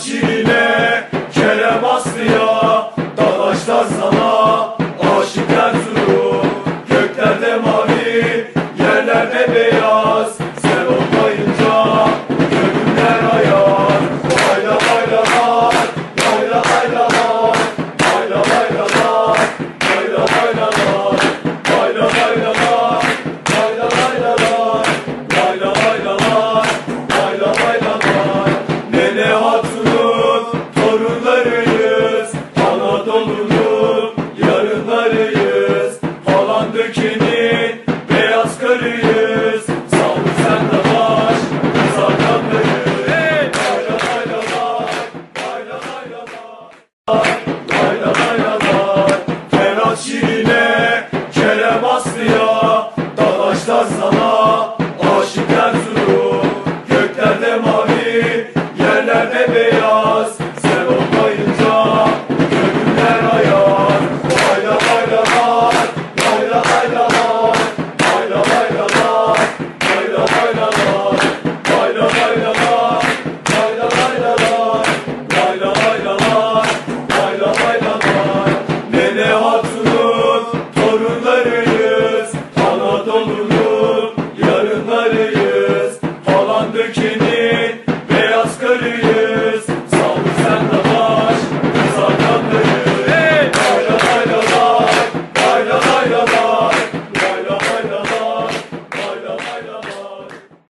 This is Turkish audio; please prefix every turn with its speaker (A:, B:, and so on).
A: watching. Anadolu'nun yarınlarıyız. Falan dökenin beyaz karıyız. Sağlık sen de baş sarkanlarıyız hey! Layla laylalar, layla laylalar Layla laylalar, Ferhat Kerem Aslı'ya